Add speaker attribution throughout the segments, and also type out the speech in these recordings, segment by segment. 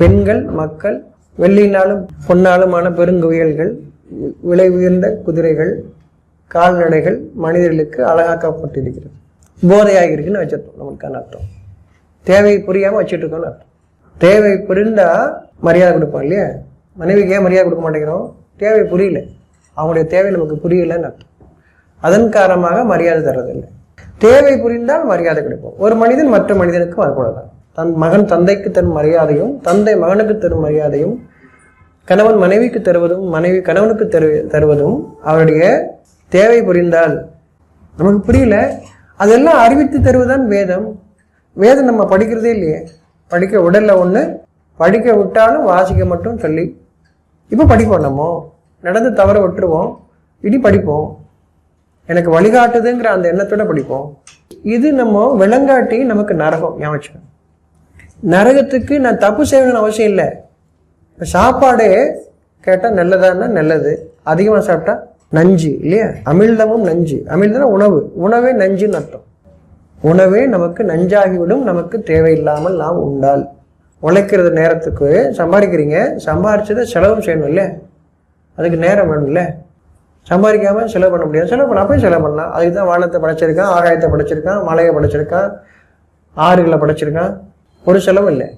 Speaker 1: பெண்கள் மக்கள் வெள்ளினாலும் பொன்னாலுமான பெருங்குவியல்கள் விலை உயர்ந்த குதிரைகள் கால்நடைகள் மனிதர்களுக்கு அழகாக்கப்பட்டிருக்கிறது. போதையாக இருக்குன்னு வச்சிருக்கோம் நம்மளுக்கான அர்த்தம். தேவை புரியாமல் வச்சுட்டு இருக்கோம்னு அர்த்தம். தேவை புரிந்தா மரியாதை கொடுப்போம் இல்லையா? மனைவிக்கு ஏன் மரியாதை கொடுக்க மாட்டேங்கிறோம்? தேவை புரியல. அவங்களுடைய தேவை நமக்கு புரியலன்னு அர்த்தம். அதன் காரணமாக மரியாதை தர்றதில்லை. தேவை புரிந்தால் மரியாதை கிடைப்போம். ஒரு மனிதன் மற்ற மனிதனுக்கும் அது போலதான். தன் மகன் தந்தைக்கு தரும் மரியாதையும் தந்தை மகனுக்கு தரும் மரியாதையும் கணவன் மனைவிக்கு தருவதும் மனைவி கணவனுக்கு தரு தருவதும் அவருடைய தேவை புரிந்தால். நமக்கு புரியல? அதெல்லாம் அறிவித்து தருவதுதான் வேதம். வேதம் நம்ம படிக்கிறதே இல்லையே. படிக்க உடல்ல ஒன்று படிக்க விட்டாலும் வாசிக்க மட்டும் சொல்லி. இப்போ படிப்போம் நம்ம. நடந்து தவற விட்டுருவோம். இனி படிப்போம். எனக்கு வழிகாட்டுதுங்கிற அந்த எண்ணத்தோட படிப்போம். இது நம்ம விளங்காட்டி நமக்கு நரகம். ஞாபகம் நரகத்துக்கு நான் தப்பு செய்யணும்னு அவசியம் இல்லை. இப்போ சாப்பாடே கேட்டால் நல்லதான்னா நல்லது. அதிகமாக சாப்பிட்டா நஞ்சு இல்லையா? அமிழ்தமும் நஞ்சு. அமிழ்தம்னா உணவு. உணவே நஞ்சுன்னு அர்த்தம். உணவே நமக்கு நஞ்சாகிவிடும். நமக்கு தேவையில்லாமல் நாம் உண்டால். உழைக்கிறது நேரத்துக்கு சம்பாதிக்கிறீங்க. சம்பாரிச்சதை செலவும் செய்யணும் இல்லை அதுக்கு நேரம் வேணும்ல. சம்பாதிக்காமல் செலவு பண்ண முடியாது. செலவு பண்ண அப்பயும் செலவு பண்ணலாம். அதுக்கு தான் வானத்தை படைச்சிருக்கான் ஆகாயத்தை படைச்சிருக்கான் மலையை படைச்சிருக்கான் ஆறுகளை படைச்சிருக்கான். ஒரு செலவு இல்லை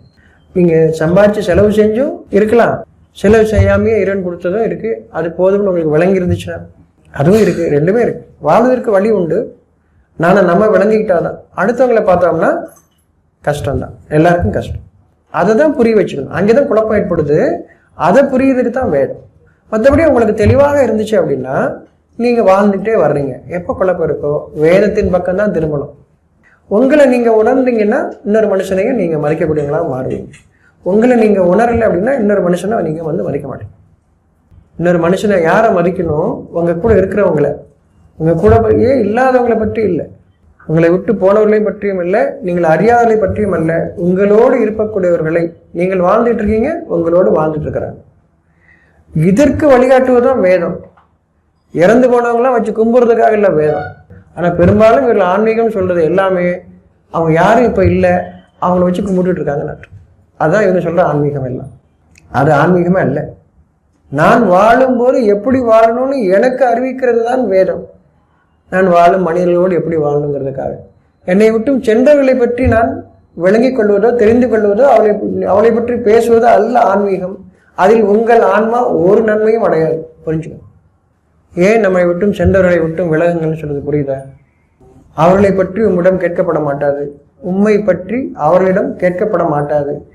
Speaker 1: நீங்கள் சம்பாதிச்சு செலவு செஞ்சும் இருக்கலாம். செலவு செய்யாமையே இறைவன் கொடுத்ததும் இருக்குது அது போதும்னு உங்களுக்கு விளங்கி இருந்துச்சுன்னா அதுவும் இருக்குது ரெண்டுமே இருக்கு. வாழ்வதற்கு வழி உண்டு. நானும் நம்ம விளங்கிக்கிட்டாதான். அடுத்தவங்களை பார்த்தோம்னா கஷ்டம்தான். எல்லாருக்கும் கஷ்டம். அதை தான் புரிய வச்சுக்கணும். அங்கே தான் குழப்பம் ஏற்படுது. அதை புரியுறதுக்கு தான் வேணும் மற்றபடி உங்களுக்கு தெளிவாக இருந்துச்சு அப்படின்னா நீங்கள் வாழ்ந்துட்டே வர்றீங்க. எப்போ குழப்பம் இருக்கோ வேதத்தின் பக்கம் தான் திரும்பணும். உங்களை நீங்கள் உணர்ந்தீங்கன்னா இன்னொரு மனுஷனையும் நீங்கள் மறைக்கக்கூடியவங்களாக மாறுவீங்க. உங்களை நீங்கள் உணரலை அப்படின்னா இன்னொரு மனுஷனை நீங்கள் வந்து மதிக்க மாட்டீங்க. இன்னொரு மனுஷனை யாரை மதிக்கணும்? உங்கள் கூட இருக்கிறவங்கள. உங்கள் கூட ஏன் இல்லாதவங்களை பற்றி இல்லை. உங்களை விட்டு போனவர்களை பற்றியும் இல்லை நீங்கள் அறியாதவர்களை பற்றியும் அல்ல. உங்களோடு இருக்கக்கூடியவர்களை நீங்கள் வாழ்ந்துட்டு இருக்கீங்க உங்களோடு வாழ்ந்துட்டு இருக்கிறாங்க. இதற்கு வழிகாட்டுவதுதான் வேதம். இறந்து போனவங்களாம் வச்சு கும்புறதுக்காக இல்லை வேதம். ஆனால் பெரும்பாலும் இவர்கள் ஆன்மீகம் சொல்கிறது எல்லாமே அவங்க யாரும் இப்போ இல்லை அவங்கள வச்சு கும்பிட்டுட்டு இருக்காங்க நாட்டு. அதுதான் இவங்க சொல்கிற ஆன்மீகம் எல்லாம். அது ஆன்மீகமே அல்ல. நான் வாழும்போது எப்படி வாழணும்னு எனக்கு அறிவிக்கிறது தான் வேதம். நான் வாழும் மனிதர்களோடு எப்படி வாழணுங்கிறதுக்காக. என்னை விட்டும் சென்றவர்களை பற்றி நான் விளங்கிக் கொள்வதோ தெரிந்து கொள்வதோ அவளை அவளை பற்றி பேசுவதோ அல்ல ஆன்மீகம். அதில் உங்கள் ஆன்மா ஒரு நன்மையும் அடையாது. புரிஞ்சுக்கணும் ஏன் நம்மை விட்டும் சென்றவர்களை விட்டும் விலகுங்கள்னு சொல்றது புரியுதா? அவர்களை பற்றி உம்மிடம் கேட்கப்பட மாட்டாது. உம்மை பற்றி அவர்களிடம் கேட்கப்பட மாட்டாது.